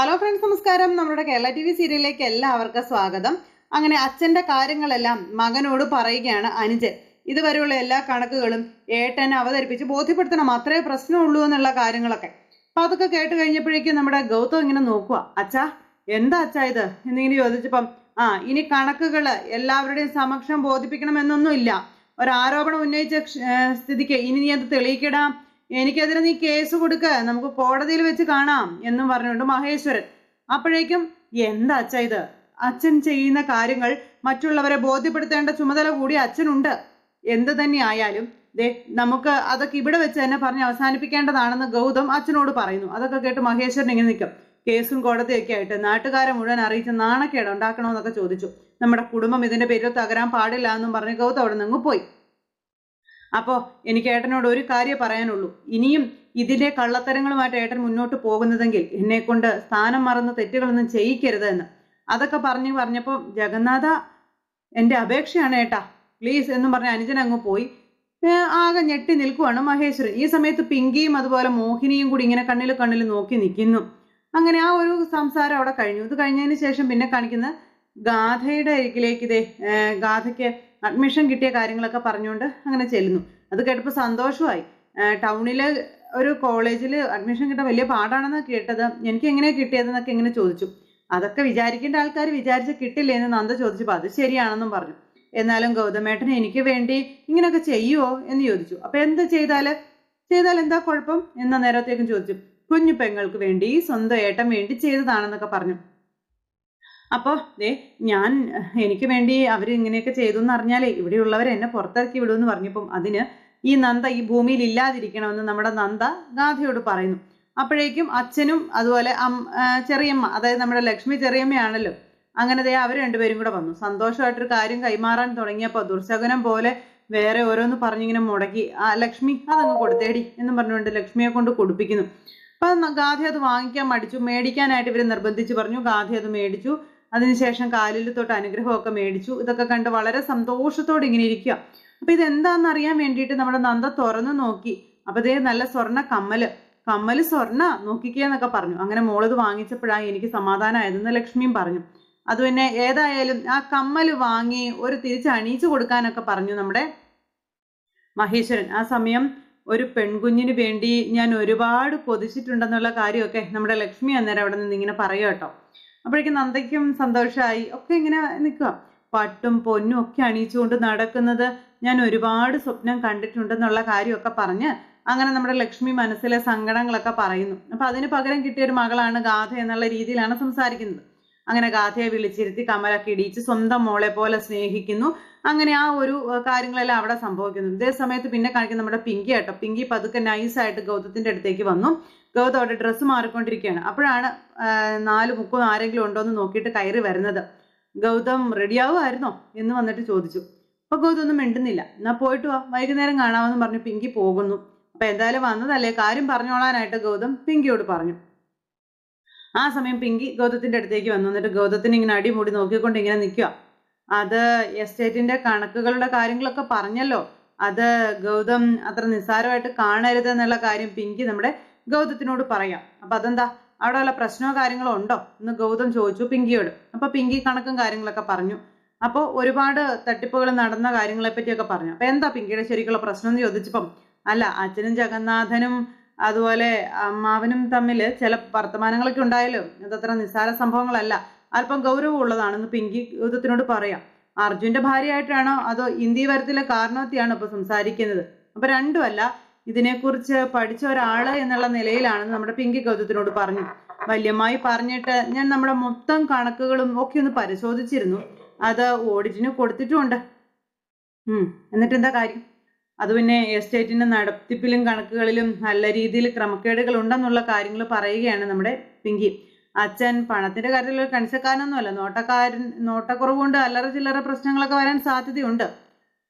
Hello friends നമസ്കാരം. നമ്മുടെ Kerala T V സീരിയലിലേക്ക് എല്ലാവർക്കും സ്വാഗതം. അങ്ങനെ അച്ഛന്റെ കാര്യങ്ങളെല്ലാം മകനോട് പറയുകയാണ് അനുജൻ. ഇതുവരെയുള്ള എല്ലാ കണക്കുകളും ഏട്ടനെ അവതരിപ്പിച്ച് ബോധ്യപ്പെടുത്തണം അത്രേ പ്രശ്നമുള്ളൂ എന്നുള്ള കാര്യങ്ങളൊക്കെ. അപ്പൊ അതൊക്കെ കേട്ട് കഴിഞ്ഞപ്പോഴേക്കും നമ്മുടെ ഗൗതം ഇങ്ങനെ നോക്കുക അച്ഛാ എന്താ അച്ഛാ ഇത്? എന്നിങ്ങനെ ചോദിച്ചപ്പം ആ ഇനി കണക്കുകൾ എല്ലാവരുടെയും സമക്ഷം ബോധിപ്പിക്കണമെന്നൊന്നും ഇല്ല ഒരാരോപണം ഉന്നയിച്ച സ്ഥിതിക്ക് ഇനി നീ അത് തെളിയിക്കടാം. എനിക്കെതിരെ നീ കേസ് കൊടുക്ക. നമുക്ക് കോടതിയിൽ വെച്ച് കാണാം എന്നും പറഞ്ഞുകൊണ്ട് മഹേശ്വരൻ. അപ്പോഴേക്കും എന്താ അച്ഛ ഇത്? അച്ഛൻ ചെയ്യുന്ന കാര്യങ്ങൾ മറ്റുള്ളവരെ ബോധ്യപ്പെടുത്തേണ്ട ചുമതല കൂടി അച്ഛനുണ്ട്. എന്ത് തന്നെ ആയാലും ദേ നമുക്ക് അതൊക്കെ ഇവിടെ വെച്ച് തന്നെ പറഞ്ഞ് അവസാനിപ്പിക്കേണ്ടതാണെന്ന് ഗൗതം അച്ഛനോട് പറയുന്നു. അതൊക്കെ കേട്ട് മഹേശ്വരൻ ഇങ്ങനെ നിൽക്കും. കേസും കോടതിയൊക്കെ ആയിട്ട് നാട്ടുകാരെ മുഴുവൻ അറിയിച്ച് നാണക്കേട് ഉണ്ടാക്കണമെന്നൊക്കെ ചോദിച്ചു. നമ്മുടെ കുടുംബം ഇതിന്റെ പേരിൽ തകരാൻ പാടില്ല എന്നും പറഞ്ഞ് ഗൗതം അവിടെ നിന്ന് പോയി. അപ്പോ എനിക്ക് ഏട്ടനോട് ഒരു കാര്യം പറയാനുള്ളൂ. ഇനിയും ഇതിലെ കള്ളത്തരങ്ങളുമായിട്ട് ഏട്ടൻ മുന്നോട്ട് പോകുന്നതെങ്കിൽ എന്നെ കൊണ്ട് സ്ഥാനം മറന്ന് തെറ്റുകളൊന്നും ചെയ്യിക്കരുത് എന്ന് അതൊക്കെ പറഞ്ഞു പറഞ്ഞപ്പോൾ ജഗന്നാഥ എന്റെ അപേക്ഷയാണ് ഏട്ടാ. പ്ലീസ് എന്നും പറഞ്ഞ് അനുജൻ അങ്ങ് പോയി. ആകെ ഞെട്ടി നിൽക്കുവാണ് മഹേശ്വരൻ. ഈ സമയത്ത് പിങ്കിയും അതുപോലെ മോഹിനിയും കൂടി ഇങ്ങനെ കണ്ണിൽ കണ്ണിൽ നോക്കി നിൽക്കുന്നു. അങ്ങനെ ആ ഒരു സംസാരം അവിടെ കഴിഞ്ഞു. ഇത് കഴിഞ്ഞതിന് ശേഷം പിന്നെ കാണിക്കുന്ന ഗാഥയുടെ ഇതിലേക്ക് ഇതേ ഗാഥയ്ക്ക് അഡ്മിഷൻ കിട്ടിയ കാര്യങ്ങളൊക്കെ പറഞ്ഞുകൊണ്ട് അങ്ങനെ ചെല്ലുന്നു. അത് കേട്ടപ്പോൾ സന്തോഷമായി. ടൗണിലെ ഒരു കോളേജിൽ അഡ്മിഷൻ കിട്ടാൻ വലിയ പാടാണെന്ന് കേട്ടത്. എനിക്ക് എങ്ങനെയാണ് കിട്ടിയതെന്നൊക്കെ ഇങ്ങനെ ചോദിച്ചു. അതൊക്കെ വിചാരിക്കേണ്ട ആൾക്കാർ വിചാരിച്ച് കിട്ടില്ലേ എന്ന് നന്ദ ചോദിച്ചപ്പോൾ അത് ശരിയാണെന്നും പറഞ്ഞു. എന്നാലും ഗൗതമേട്ടൻ എനിക്ക് വേണ്ടി ഇങ്ങനെയൊക്കെ ചെയ്യുമോ എന്ന് ചോദിച്ചു. അപ്പോൾ എന്ത് ചെയ്താൽ ചെയ്താൽ എന്താ കുഴപ്പം? എന്ന നേരത്തേക്കും ചോദിച്ചു. കുഞ്ഞു പെങ്ങൾക്ക് വേണ്ടി സ്വന്തം ഏട്ടൻ വേണ്ടി ചെയ്തതാണെന്നൊക്കെ പറഞ്ഞു. അപ്പോൾ ദേ ഞാൻ എനിക്ക് വേണ്ടി അവർ ഇങ്ങനെയൊക്കെ ചെയ്തു എന്ന് അറിഞ്ഞാലേ ഇവിടെയുള്ളവർ എന്നെ പുറത്തിറക്കി വിടുമെന്ന് പറഞ്ഞപ്പം അതിന് ഈ നന്ദ ഈ ഭൂമിയിൽ ഇല്ലാതിരിക്കണമെന്ന് നമ്മുടെ നന്ദ ഗാഥയോട് പറയുന്നു. അപ്പോഴേക്കും അച്ഛനും അതുപോലെ ചെറിയമ്മ അതായത് നമ്മുടെ ലക്ഷ്മി ചെറിയമ്മയാണല്ലോ. അങ്ങനെ ദേ അവർ രണ്ടുപേരും കൂടെ വന്നു. സന്തോഷമായിട്ടൊരു കാര്യം കൈമാറാൻ തുടങ്ങിയപ്പോൾ ദുർശകനം പോലെ വേറെ ഓരോന്ന് പറഞ്ഞിങ്ങനെ മുടക്കി ആ ലക്ഷ്മി അതങ്ങ് കൊടുത്തേടി എന്നും പറഞ്ഞുകൊണ്ട് ലക്ഷ്മിയെ കൊണ്ട് കൊടുപ്പിക്കുന്നു. അപ്പം ഗാന്ധി അത് വാങ്ങിക്കാൻ മടിച്ചു മേടിക്കാനായിട്ട് ഇവർ നിർബന്ധിച്ച് പറഞ്ഞു. ഗാന്ധി അത് മേടിച്ചു. അതിനുശേഷം കാലിൽ തൊട്ട് അനുഗ്രഹമൊക്കെ മേടിച്ചു. ഇതൊക്കെ കണ്ട് വളരെ സന്തോഷത്തോടെ ഇങ്ങനെ ഇരിക്കുക അപ്പൊ ഇത് എന്താണെന്ന് അറിയാൻ വേണ്ടിയിട്ട് നമ്മുടെ നന്ദ തുറന്നു നോക്കി. അപ്പൊ ഇതേ നല്ല സ്വർണ കമ്മൽ. കമ്മൽ സ്വർണ നോക്കിക്കേന്നൊക്കെ പറഞ്ഞു. അങ്ങനെ മോളത് വാങ്ങിച്ചപ്പോഴാണ് എനിക്ക് സമാധാനമായതെന്ന് ലക്ഷ്മിയും പറഞ്ഞു. അത് പിന്നെ ഏതായാലും ആ കമ്മൽ വാങ്ങി ഒരു തിരിച്ച് അണിയിച്ചു കൊടുക്കാനൊക്കെ പറഞ്ഞു നമ്മുടെ മഹേശ്വരൻ. ആ സമയം ഒരു പെൺകുഞ്ഞിന് വേണ്ടി ഞാൻ ഒരുപാട് കൊതിച്ചിട്ടുണ്ടെന്നുള്ള കാര്യമൊക്കെ നമ്മുടെ ലക്ഷ്മി അന്നേരം അവിടെ നിന്ന് ഇങ്ങനെ പറയുക അപ്പോഴേക്കും നന്ദയ്ക്കും സന്തോഷമായി ഒക്കെ ഇങ്ങനെ നിൽക്കുക. പട്ടും പൊന്നും ഒക്കെ അണിയിച്ചുകൊണ്ട് നടക്കുന്നത് ഞാൻ ഒരുപാട് സ്വപ്നം കണ്ടിട്ടുണ്ടെന്നുള്ള കാര്യമൊക്കെ പറഞ്ഞ് അങ്ങനെ നമ്മുടെ ലക്ഷ്മി മനസ്സിലെ സങ്കടങ്ങളൊക്കെ പറയുന്നു. അപ്പം അതിന് പകരം കിട്ടിയ ഒരു മകളാണ് ഗാഥ എന്നുള്ള രീതിയിലാണ് സംസാരിക്കുന്നത്. അങ്ങനെ ഗാഥയെ വിളിച്ചിരുത്തി കമലൊക്കെ ഇടിയിച്ച് സ്വന്തം മോളെ പോലെ സ്നേഹിക്കുന്നു. അങ്ങനെ ആ ഒരു കാര്യങ്ങളെല്ലാം അവിടെ സംഭവിക്കുന്നു. ഇതേ സമയത്ത് പിന്നെ കാണിക്കുന്ന നമ്മുടെ പിങ്കി കേട്ടോ. പിങ്കി പതുക്കെ നൈസായിട്ട് ഗൗതത്തിന്റെ അടുത്തേക്ക് വന്നു. ഗൗതം അവിടെ ഡ്രസ്സ് മാറിക്കൊണ്ടിരിക്കുകയാണ്. അപ്പോഴാണ് നാല് മുക്കും ആരെങ്കിലും ഉണ്ടോ എന്ന് നോക്കിയിട്ട് കയറി വരുന്നത്. ഗൗതം റെഡിയാവുമായിരുന്നോ എന്ന് വന്നിട്ട് ചോദിച്ചു. അപ്പൊ ഗൗതം ഒന്നും മിണ്ടുന്നില്ല. എന്നാ പോയിട്ട് വാ. വൈകുന്നേരം കാണാമെന്ന് പറഞ്ഞു പിങ്കി പോകുന്നു. അപ്പൊ എന്തായാലും വന്നതല്ലേ. കാര്യം പറഞ്ഞോളാനായിട്ട് ഗൗതം പിങ്കിയോട് പറഞ്ഞു. ആ സമയം പിങ്കി ഗൗതത്തിന്റെ അടുത്തേക്ക് വന്നു. എന്നിട്ട് ഗൗതത്തിന് ഇങ്ങനെ അടിമൂടി നോക്കിക്കൊണ്ട് ഇങ്ങനെ നിൽക്കുക അത് എസ്റ്റേറ്റിന്റെ കണക്കുകളുടെ കാര്യങ്ങളൊക്കെ പറഞ്ഞല്ലോ. അത് ഗൗതം അത്ര നിസ്സാരമായിട്ട് കാണരുത് എന്നുള്ള കാര്യം പിങ്കി നമ്മുടെ ഗൗതത്തിനോട് പറയാം. അപ്പൊ അതെന്താ? അവിടെ വല്ല പ്രശ്നമോ കാര്യങ്ങളോ ഉണ്ടോ? എന്ന് ഗൗതം ചോദിച്ചു പിങ്കിയോട്. അപ്പൊ പിങ്കി കണക്കും കാര്യങ്ങളൊക്കെ പറഞ്ഞു. അപ്പോൾ ഒരുപാട് തട്ടിപ്പുകൾ നടന്ന കാര്യങ്ങളെ പറ്റിയൊക്കെ പറഞ്ഞു. അപ്പൊ എന്താ പിങ്കിയുടെ ശരിക്കുള്ള പ്രശ്നം എന്ന് ചോദിച്ചപ്പം അല്ല അച്ഛനും ജഗന്നാഥനും അതുപോലെ അമ്മാവനും തമ്മിൽ ചില വർത്തമാനങ്ങളൊക്കെ ഉണ്ടായാലും ഇതത്ര നിസ്സാര സംഭവങ്ങളല്ല. അല്പം ഗൗരവമുള്ളതാണെന്ന് പിങ്കി യുദ്ധത്തിനോട് പറയാം. അർജുന്റെ ഭാര്യയായിട്ടാണോ അതോ ഇന്ത്യ വരത്തിലെ കാരണവത്തിയാണോ ഇപ്പൊ സംസാരിക്കുന്നത്? അപ്പൊ രണ്ടുമല്ല ഇതിനെക്കുറിച്ച് പഠിച്ച ഒരാൾ എന്നുള്ള നിലയിലാണ് നമ്മുടെ പിങ്കി ഗൗതത്തിനോട് പറഞ്ഞു. വല്യമായി പറഞ്ഞിട്ട് ഞാൻ നമ്മുടെ മൊത്തം കണക്കുകളും ഒക്കെ ഒന്ന് പരിശോധിച്ചിരുന്നു. അത് ഓഡിറ്റിന് കൊടുത്തിട്ടുമുണ്ട്. എന്നിട്ട് എന്താ കാര്യം? അത് പിന്നെ എസ്റ്റേറ്റിന്റെ നടത്തിപ്പിലും കണക്കുകളിലും നല്ല രീതിയിൽ ക്രമക്കേടുകൾ ഉണ്ടെന്നുള്ള കാര്യങ്ങൾ പറയുകയാണ് നമ്മുടെ പിങ്കി. അച്ഛൻ പണത്തിന്റെ കാര്യത്തിൽ ഒരു കണിച്ചക്കാരനൊന്നുമല്ല നോട്ടക്കാരൻ നോട്ടക്കുറവ് കൊണ്ട് അല്ലറ ചില്ലറ പ്രശ്നങ്ങളൊക്കെ വരാൻ സാധ്യതയുണ്ട്.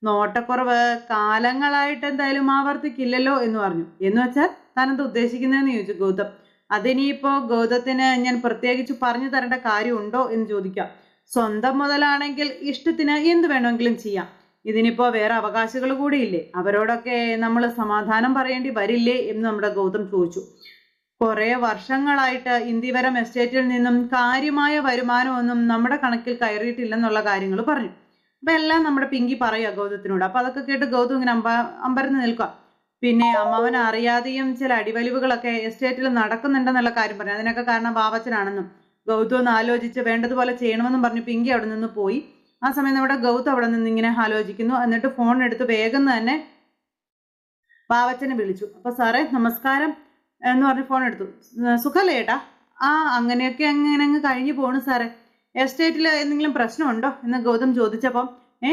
നോട്ടക്കുറവ് കാലങ്ങളായിട്ട് എന്തായാലും ആവർത്തിക്കില്ലല്ലോ എന്ന് പറഞ്ഞു. എന്ന് വെച്ചാൽ താനെന്താ ഉദ്ദേശിക്കുന്നതെന്ന് ചോദിച്ചു ഗൗതം. അതിനിയിപ്പോ ഗൗതത്തിന് ഞാൻ പ്രത്യേകിച്ച് പറഞ്ഞു തരേണ്ട കാര്യമുണ്ടോ എന്ന് ചോദിക്കാം. സ്വന്തം മുതലാണെങ്കിൽ ഇഷ്ടത്തിന് എന്ത് വേണമെങ്കിലും ചെയ്യാം. ഇതിനിപ്പോ വേറെ അവകാശികൾ കൂടിയില്ലേ അവരോടൊക്കെ നമ്മൾ സമാധാനം പറയേണ്ടി വരില്ലേ എന്ന് നമ്മുടെ ഗൗതം ചോദിച്ചു. കുറെ വർഷങ്ങളായിട്ട് ഇന്ദിവരം എസ്റ്റേറ്റിൽ നിന്നും കാര്യമായ വരുമാനമൊന്നും നമ്മുടെ കണക്കിൽ കയറിയിട്ടില്ലെന്നുള്ള കാര്യങ്ങൾ പറഞ്ഞു. അപ്പൊ എല്ലാം നമ്മുടെ പിങ്കി പറയുക ഗൗതത്തിനോട്. അപ്പൊ അതൊക്കെ കേട്ട് ഗൗതം ഇങ്ങനെ അമ്പ അമ്പരന്ന് നിൽക്കുക പിന്നെ അമ്മാവൻ അറിയാതെയും ചില അടിവലിവുകളൊക്കെ എസ്റ്റേറ്റിൽ നടക്കുന്നുണ്ടെന്നുള്ള കാര്യം പറഞ്ഞു. അതിനൊക്കെ കാരണം ബാബച്ചനാണെന്നും ഗൗതം ഒന്ന് ആലോചിച്ച് വേണ്ടതുപോലെ ചെയ്യണമെന്നും പറഞ്ഞു പിങ്കി അവിടെ നിന്ന് പോയി. ആ സമയം നമ്മുടെ ഗൗത് അവിടെ നിന്ന് ഇങ്ങനെ ആലോചിക്കുന്നു. എന്നിട്ട് ഫോൺ എടുത്ത് വേഗം തന്നെ പാവച്ചനെ വിളിച്ചു. അപ്പൊ സാറേ നമസ്കാരം എന്ന് പറഞ്ഞ് ഫോൺ എടുത്തു. സുഖല്ലേ ഏട്ടാ? ആ അങ്ങനെയൊക്കെ അങ്ങനെ അങ്ങ് കഴിഞ്ഞു പോണു സാറേ. എസ്റ്റേറ്റിൽ എന്തെങ്കിലും പ്രശ്നമുണ്ടോ? എന്ന് ഗൗതം ചോദിച്ചപ്പം ഏ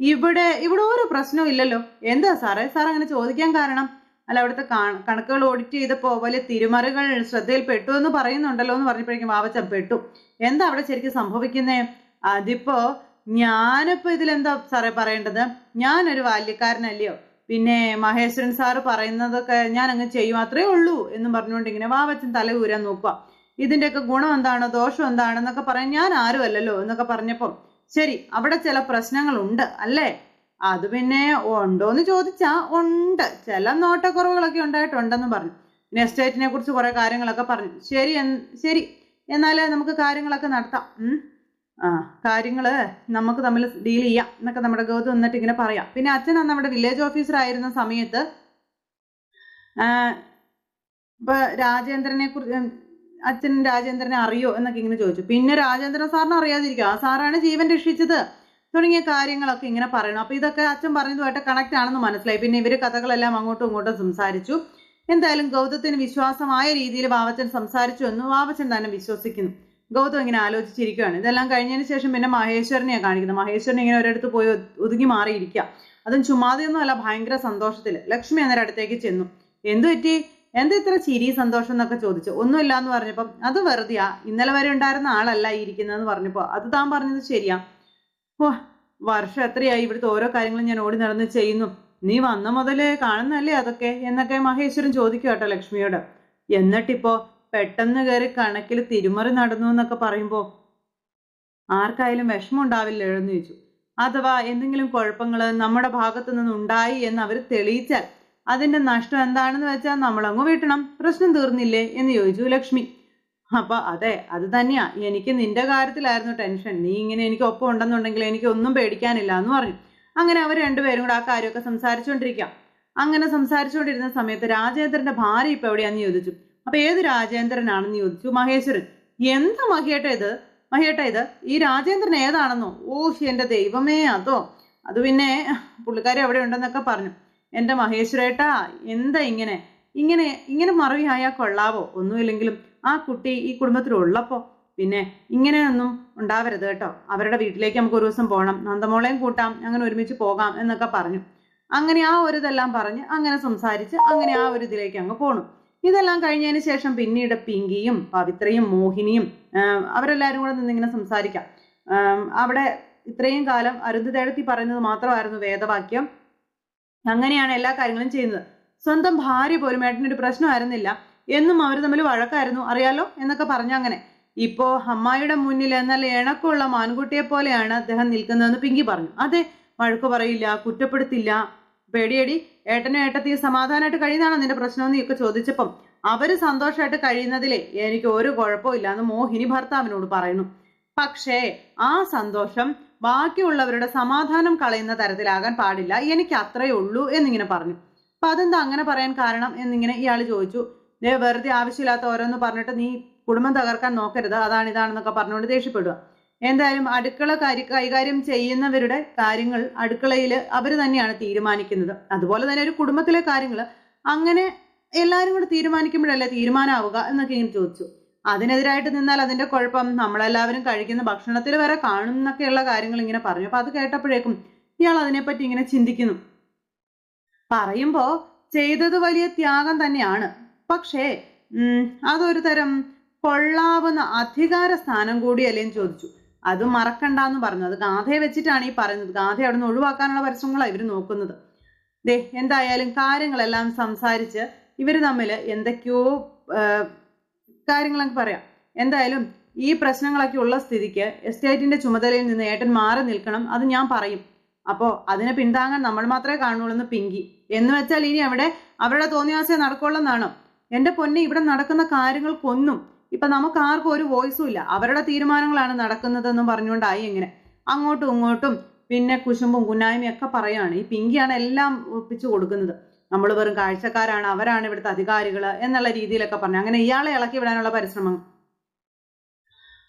ഇവിടെ ഇവിടെ ഒരു പ്രശ്നവും ഇല്ലല്ലോ. എന്താ സാറേ? സാർ അങ്ങനെ ചോദിക്കാൻ കാരണം? അല്ല അവിടുത്തെ കണക്കുകൾ ഓഡിറ്റ് ചെയ്തപ്പോൾ വലിയ തിരുമറികൾ ശ്രദ്ധയിൽപ്പെട്ടു എന്ന് പറയുന്നുണ്ടല്ലോ എന്ന് പറഞ്ഞപ്പോഴേക്കും വാവച്ചൻ പെട്ടു. എന്താ അവിടെ ശരിക്കും സംഭവിക്കുന്നേ? അതിപ്പോ ഞാനിപ്പോ ഇതിലെന്താ സാറേ പറയേണ്ടത്? ഞാനൊരു ബാല്യക്കാരനല്ലയോ? പിന്നെ മഹേശ്വരൻ സാറ് പറയുന്നതൊക്കെ ഞാൻ അങ്ങ് ചെയ്യും അത്രേ ഉള്ളൂ എന്ന് പറഞ്ഞുകൊണ്ട് ഇങ്ങനെ വാവച്ചൻ തല ഊരാൻ നോക്കുക ഇതിന്റെയൊക്കെ ഗുണം എന്താണ് ദോഷം എന്താണെന്നൊക്കെ പറയാൻ ഞാൻ ആരും അല്ലല്ലോ എന്നൊക്കെ പറഞ്ഞപ്പം ശരി അവിടെ ചില പ്രശ്നങ്ങളുണ്ട് അല്ലേ? അത് പിന്നെ ഉണ്ടോന്ന് ചോദിച്ചാ ഉണ്ട്. ചില നോട്ടക്കുറവുകളൊക്കെ ഉണ്ടായിട്ടുണ്ടെന്ന് പറഞ്ഞു. പിന്നെ എസ്റ്റേറ്റിനെ കുറിച്ച് കുറെ കാര്യങ്ങളൊക്കെ പറഞ്ഞു. ശരി ശരി എന്നാൽ നമുക്ക് കാര്യങ്ങളൊക്കെ നടത്താം. ആ. കാര്യങ്ങൾ നമുക്ക് തമ്മിൽ ഡീൽ ചെയ്യാം എന്നൊക്കെ നമ്മുടെ ഗൗതം എന്നിട്ട് ഇങ്ങനെ പറയാം. പിന്നെ അച്ഛൻ അന്ന് നമ്മുടെ വില്ലേജ് ഓഫീസർ ആയിരുന്ന സമയത്ത് ഇപ്പൊ രാജേന്ദ്രനെ കുറിച്ച് അച്ഛൻ രാജേന്ദ്രനെ അറിയോ എന്നൊക്കെ ഇങ്ങനെ ചോദിച്ചു. പിന്നെ രാജേന്ദ്രൻ സാറിനെ അറിയാതിരിക്കും ആ സാറാണ് ജീവൻ രക്ഷിച്ചത്. തുടങ്ങിയ കാര്യങ്ങളൊക്കെ ഇങ്ങനെ പറയണം. അപ്പൊ ഇതൊക്കെ അച്ഛൻ പറഞ്ഞതുമായിട്ട് കണക്ട് ആണെന്ന് മനസ്സിലായി. പിന്നെ ഇവർ കഥകളെല്ലാം അങ്ങോട്ടും ഇങ്ങോട്ടും സംസാരിച്ചു. എന്തായാലും ഗൗതത്തിന് വിശ്വാസമായ രീതിയിൽ വാവച്ചൻ സംസാരിച്ചു എന്ന് വാവച്ചൻ തന്നെ വിശ്വസിക്കുന്നു. ഗൗതം ഇങ്ങനെ ആലോചിച്ചിരിക്കുകയാണ് ഇതെല്ലാം കഴിഞ്ഞതിന് ശേഷം പിന്നെ മഹേശ്വരനെയാണ് കാണിക്കുന്നത്. മഹേശ്വരൻ ഇങ്ങനെ ഒരിടത്ത് പോയി ഒതുങ്ങി മാറിയിരിക്കുക. അതും ചുമ്മാതെയൊന്നും അല്ല ഭയങ്കര സന്തോഷത്തിൽ ലക്ഷ്മി അന്നേരം അടുത്തേക്ക് ചെന്നു. എന്തു പറ്റി? എന്താ ഇത്ര ചിരി സന്തോഷം എന്നൊക്കെ ചോദിച്ചു. ഒന്നുമില്ല എന്ന് പറഞ്ഞപ്പോൾ അത് വെറുതെയാ. ഇന്നലെ വരെ ഉണ്ടായിരുന്ന ആളല്ല ഇരിക്കുന്നതെന്ന് പറഞ്ഞപ്പോ. അത് താൻ പറഞ്ഞത് ശരിയാ. ഓ വർഷം എത്രയായി? ഇവിടുത്തെ ഓരോ കാര്യങ്ങളും ഞാൻ ഓടി നടന്ന് ചെയ്യുന്നു. നീ വന്ന മുതലേ കാണുന്നല്ലേ അതൊക്കെ? എന്നൊക്കെ മഹേശ്വരൻ ചോദിക്കും കേട്ടോ ലക്ഷ്മിയോട്. എന്നിട്ടിപ്പോ പെട്ടെന്ന് കയറി കണക്കിൽ തിരുമറി നടന്നു എന്നൊക്കെ പറയുമ്പോ ആർക്കായാലും വിഷമം ഉണ്ടാവില്ല എന്ന് ചോദിച്ചു. അഥവാ എന്തെങ്കിലും കുഴപ്പങ്ങൾ നമ്മുടെ ഭാഗത്തു നിന്ന് ഉണ്ടായി എന്ന് അവർ തെളിയിച്ചാൽ അതിന്റെ നഷ്ടം എന്താണെന്ന് വെച്ചാൽ നമ്മളങ്ങ് വീട്ടണം. പ്രശ്നം തീർന്നില്ലേ എന്ന് ചോദിച്ചു ലക്ഷ്മി. അപ്പൊ അതെ അത് തന്നെയാ. എനിക്ക് നിന്റെ കാര്യത്തിലായിരുന്നു ടെൻഷൻ. നീ ഇങ്ങനെ എനിക്ക് ഒപ്പം ഉണ്ടെന്നുണ്ടെങ്കിൽ എനിക്ക് ഒന്നും പേടിക്കാനില്ല എന്ന് പറഞ്ഞു. അങ്ങനെ അവർ രണ്ടുപേരും കൂടെ ആ കാര്യമൊക്കെ സംസാരിച്ചുകൊണ്ടിരിക്കാം അങ്ങനെ സംസാരിച്ചുകൊണ്ടിരുന്ന സമയത്ത് രാജേന്ദ്രന്റെ ഭാര്യ ഇപ്പൊ എവിടെയാന്ന് ചോദിച്ചു. അപ്പൊ ഏത് രാജേന്ദ്രനാണെന്ന് ചോദിച്ചു മഹേശ്വരൻ. എന്താ മഹിയേട്ട ഇത്? മഹിയേട്ട ഇത്? ഈ രാജേന്ദ്രൻ ഏതാണെന്നോ? ഓ എന്റെ ദൈവമേ അതോ. അത് പിന്നെ പുള്ളിക്കാരി എവിടെ ഉണ്ടെന്നൊക്കെ പറഞ്ഞു. എന്റെ മഹേശ്വരേട്ടാ എന്താ ഇങ്ങനെ? ഇങ്ങനെ ഇങ്ങനെ മറവിയായാൽ കൊള്ളാവോ? ഒന്നുമില്ലെങ്കിലും ആ കുട്ടി ഈ കുടുംബത്തിൽ കുടുംബത്തിലുള്ളപ്പോ പിന്നെ ഇങ്ങനെയൊന്നും ഉണ്ടാവരുത് കേട്ടോ. അവരുടെ വീട്ടിലേക്ക് നമുക്ക് ഒരു ദിവസം പോകണം നന്ദമോളെയും കൂട്ടാം. അങ്ങനെ ഒരുമിച്ച് പോകാം എന്നൊക്കെ പറഞ്ഞു. അങ്ങനെ ആ ഒരു ഇതെല്ലാം പറഞ്ഞ് അങ്ങനെ സംസാരിച്ച് അങ്ങനെ ആ ഒരു ഇതിലേക്ക് അങ്ങ് പോണു. ഇതെല്ലാം കഴിഞ്ഞതിന് ശേഷം പിന്നീട് പിങ്കിയും പവിത്രയും മോഹിനിയും അവരെല്ലാവരും കൂടെ നിന്നിങ്ങനെ സംസാരിക്കാം. അവിടെ ഇത്രയും കാലം അരുന്ധതേടത്തി പറയുന്നത് മാത്രമായിരുന്നു വേദവാക്യം. അങ്ങനെയാണ് എല്ലാ കാര്യങ്ങളും ചെയ്യുന്നത്. സ്വന്തം ഭാര്യ പോലും ഏട്ടനൊരു പ്രശ്നമായിരുന്നില്ല. എന്നും അവർ തമ്മിൽ വഴക്കായിരുന്നു. അറിയാലോ? എന്നൊക്കെ പറഞ്ഞ അങ്ങനെ. ഇപ്പോ അമ്മായിയുടെ മുന്നിൽ എന്നാൽ ഇണക്കമുള്ള മാൻകുട്ടിയെ പോലെയാണ് അദ്ദേഹം നിൽക്കുന്നതെന്ന് പിങ്കി പറഞ്ഞു. അതെ വഴക്ക് പറയില്ല കുറ്റപ്പെടുത്തില്ല. പേടിയടി. ഏട്ടനും ഏട്ടത്തിയും സമാധാനമായിട്ട് കഴിയുന്നതാണോ നിന്റെ പ്രശ്നം ഒക്കെ ചോദിച്ചപ്പം അവർ സന്തോഷമായിട്ട് കഴിയുന്നതിലേ എനിക്ക് ഒരു കുഴപ്പമില്ല എന്ന് മോഹിനി ഭർത്താവിനോട് പറയുന്നു. പക്ഷേ ആ സന്തോഷം ബാക്കിയുള്ളവരുടെ സമാധാനം കളയുന്ന തരത്തിലാകാൻ പാടില്ല. എനിക്ക് അത്രയേ ഉള്ളൂ എന്നിങ്ങനെ പറഞ്ഞു. അപ്പൊ അതെന്താ അങ്ങനെ പറയാൻ കാരണം എന്നിങ്ങനെ ഇയാൾ ചോദിച്ചു. ദേ വെറുതെ ആവശ്യമില്ലാത്ത ഓരോന്ന് പറഞ്ഞിട്ട് നീ കുടുംബം തകർക്കാൻ നോക്കരുത്. അതാണ് ഇതാണെന്നൊക്കെ പറഞ്ഞുകൊണ്ട് ദേഷ്യപ്പെടുക എന്തായാലും അടുക്കള കാര്യ കൈകാര്യം ചെയ്യുന്നവരുടെ കാര്യങ്ങൾ അടുക്കളയിൽ അവർ തന്നെയാണ് തീരുമാനിക്കുന്നത്. അതുപോലെ തന്നെ ഒരു കുടുംബത്തിലെ കാര്യങ്ങൾ അങ്ങനെ എല്ലാവരും കൂടെ തീരുമാനിക്കുമ്പോഴല്ലേ തീരുമാനമാവുക എന്നൊക്കെ ഇങ്ങനെ ചോദിച്ചു. അതിനെതിരായിട്ട് നിന്നാൽ അതിന്റെ കുഴപ്പം നമ്മളെല്ലാവരും കഴിക്കുന്ന ഭക്ഷണത്തിൽ വരെ കാണും എന്നൊക്കെയുള്ള കാര്യങ്ങൾ ഇങ്ങനെ പറഞ്ഞു. അപ്പൊ അത് കേട്ടപ്പോഴേക്കും ഇയാൾ അതിനെപ്പറ്റി ഇങ്ങനെ ചിന്തിക്കുന്നു. പറയുമ്പോ ചെയ്തത് വലിയ ത്യാഗം തന്നെയാണ്. പക്ഷേ അതൊരു തരം കൊള്ളാവുന്ന അധികാര സ്ഥാനം കൂടിയല്ലേന്ന് ചോദിച്ചു. അത് മറക്കണ്ടെന്ന് പറഞ്ഞു. അത് ഗാഥയെ വെച്ചിട്ടാണ് ഈ പറയുന്നത്. ഗാഥയെ അവിടെ നിന്ന് ഒഴിവാക്കാനുള്ള പരിശ്രമങ്ങളാണ് ഇവർ നോക്കുന്നത്. ദേ എന്തായാലും കാര്യങ്ങളെല്ലാം സംസാരിച്ച് ഇവർ തമ്മിൽ എന്തൊക്കെയോ കാര്യങ്ങളൊക്കെ പറയാം. എന്തായാലും ഈ പ്രശ്നങ്ങളൊക്കെ ഉള്ള സ്ഥിതിക്ക് എസ്റ്റേറ്റിന്റെ ചുമതലയിൽ നിന്ന് ഏട്ടൻ മാറി നിൽക്കണം അത് ഞാൻ പറയും. അപ്പോൾ അതിനെ പിന്താങ്ങാൻ നമ്മൾ മാത്രമേ കാണുള്ളൂ എന്ന് പിങ്കി. എന്ന് വെച്ചാൽ ഇനി അവിടെ അവരുടെ തോന്നിയാസേ നടക്കുള്ളൂ എന്നാണ്. എന്റെ പൊന്നെ ഇവിടെ നടക്കുന്ന കാര്യങ്ങൾക്കൊന്നും ഇപ്പൊ നമുക്ക് ആർക്കും ഒരു വോയിസും ഇല്ല. അവരുടെ തീരുമാനങ്ങളാണ് നടക്കുന്നതെന്നും പറഞ്ഞുകൊണ്ടായി എങ്ങനെ അങ്ങോട്ടും ഇങ്ങോട്ടും പിന്നെ കുശുമ്പും കുന്നായ്മയും ഒക്കെ പറയാണ് ഈ പിങ്കിയാണ് എല്ലാം ഒപ്പിച്ചു കൊടുക്കുന്നത്. നമ്മൾ വെറും കാഴ്ചക്കാരാണ് അവരാണ് ഇവിടുത്തെ അധികാരികൾ എന്നുള്ള രീതിയിലൊക്കെ പറഞ്ഞു അങ്ങനെ ഇയാളെ ഇളക്കി വിടാനുള്ള പരിശ്രമം.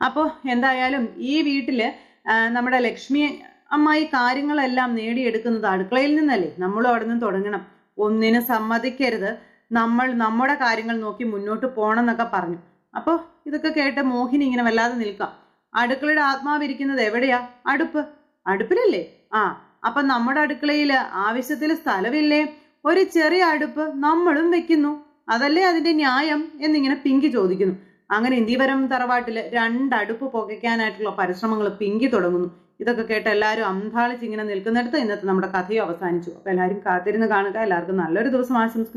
അപ്പോൾ എന്തായാലും ഈ വീട്ടിൽ നമ്മുടെ ലക്ഷ്മി അമ്മായി കാര്യങ്ങളെല്ലാം നേടിയെടുക്കുന്നത് അടുക്കളയിൽ നിന്നല്ലേ? നമ്മളും അവിടെ നിന്ന് തുടങ്ങണം. ഒന്നിനും സമ്മതിക്കരുത്. നമ്മൾ നമ്മുടെ കാര്യങ്ങൾ നോക്കി മുന്നോട്ട് പോകണം എന്നൊക്കെ പറഞ്ഞു. അപ്പോൾ ഇതൊക്കെ കേട്ട് മോഹിനി ഇങ്ങനെ വല്ലാതെ നിൽക്കാം. അടുക്കളയുടെ ആത്മാവിരിക്കുന്നത് എവിടെയാ? അടുപ്പ്. അടുപ്പിലല്ലേ? ആ അപ്പൊ നമ്മുടെ അടുക്കളയിൽ ആവശ്യത്തിൽ സ്ഥലമില്ലേ? ഒരു ചെറിയ അടുപ്പ് നമ്മളും വെക്കുന്നു. അതല്ലേ അതിന്റെ ന്യായം എന്നിങ്ങനെ പിങ്കി ചോദിക്കുന്നു. അങ്ങനെ ഇന്ത്യവരം തറവാട്ടിൽ രണ്ടടുപ്പ് പുകയ്ക്കാനായിട്ടുള്ള പരിശ്രമങ്ങൾ പിങ്കി തുടങ്ങുന്നു. ഇതൊക്കെ കേട്ട് എല്ലാവരും അന്താളിച്ച് ഇങ്ങനെ നിൽക്കുന്നിടത്ത് ഇന്നത്തെ നമ്മുടെ കഥയും അവസാനിച്ചു. അപ്പോൾ എല്ലാവരും കാത്തിരുന്ന് കാണുക. എല്ലാവർക്കും നല്ലൊരു ദിവസം ആശംസിക്കുന്നു.